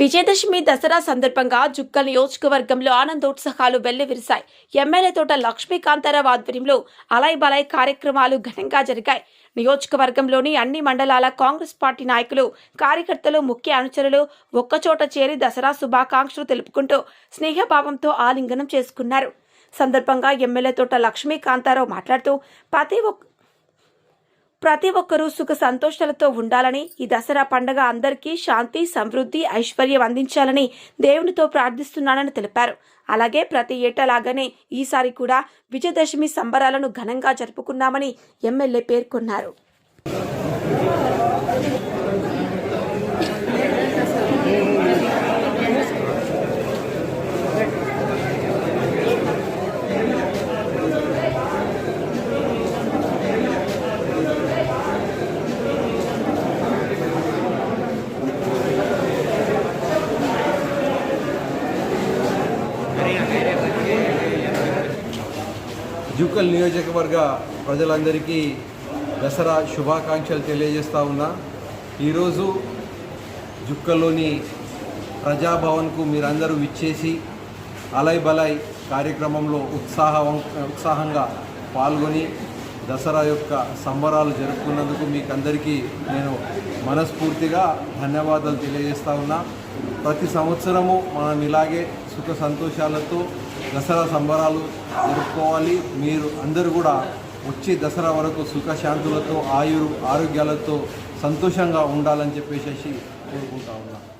విజయదశమి దసరా సందర్భంగా జుక్కల్ నియోజకవర్గంలో ఆనందోత్సాహాలు వెల్లివిరిశాయి. ఎమ్మెల్యే తోట లక్ష్మీకాంతారావు ఆధ్వర్యంలో అలాయ్ బలాయ్ కార్యక్రమాలు ఘనంగా జరిగాయి. నియోజకవర్గంలోని అన్ని మండలాల కాంగ్రెస్ పార్టీ నాయకులు కార్యకర్తలు ముఖ్య అనుచరులు ఒక్కచోట చేరి దసరా శుభాకాంక్షలు తెలుపుకుంటూ స్నేహభావంతో ఆలింగనం చేసుకున్నారు. సందర్భంగా ఎమ్మెల్యే తోట లక్ష్మీకాంతారావు మాట్లాడుతూ ప్రతి ఒక్క ప్రతి ఒక్కరూ సుఖ సంతోషాలతో ఉండాలని ఈ దసరా పండగ అందరికీ శాంతి సమృద్ధి ఐశ్వర్యం అందించాలని దేవునితో ప్రార్థిస్తున్నానని తెలిపారు. అలాగే ప్రతి ఏటలాగానే ఈసారి కూడా విజయదశమి సంబరాలను ఘనంగా జరుపుకున్నామని ఎమ్మెల్యే పేర్కొన్నారు. జూకల్ నియోజకవర్గ ప్రజలందరికీ దసరా శుభాకాంక్షలు తెలియజేస్తూ ఉన్నా. ఈరోజు జుక్కల్లోని ప్రజాభవన్కు మీరందరూ విచ్చేసి అలై బలై కార్యక్రమంలో ఉత్సాహ ఉత్సాహంగా పాల్గొని దసరా యొక్క సంబరాలు జరుపుకున్నందుకు మీకు అందరికీ నేను మనస్ఫూర్తిగా ధన్యవాదాలు తెలియజేస్తా ఉన్నా. ప్రతి సంవత్సరము మనం ఇలాగే సుఖ సంతోషాలతో దసరా సంబరాలు జరుపుకోవాలి. మీరు అందరూ కూడా వచ్చి దసరా వరకు సుఖశాంతులతో ఆయురు ఆరోగ్యాలతో సంతోషంగా ఉండాలని చెప్పేసి కోరుకుంటా ఉన్నాను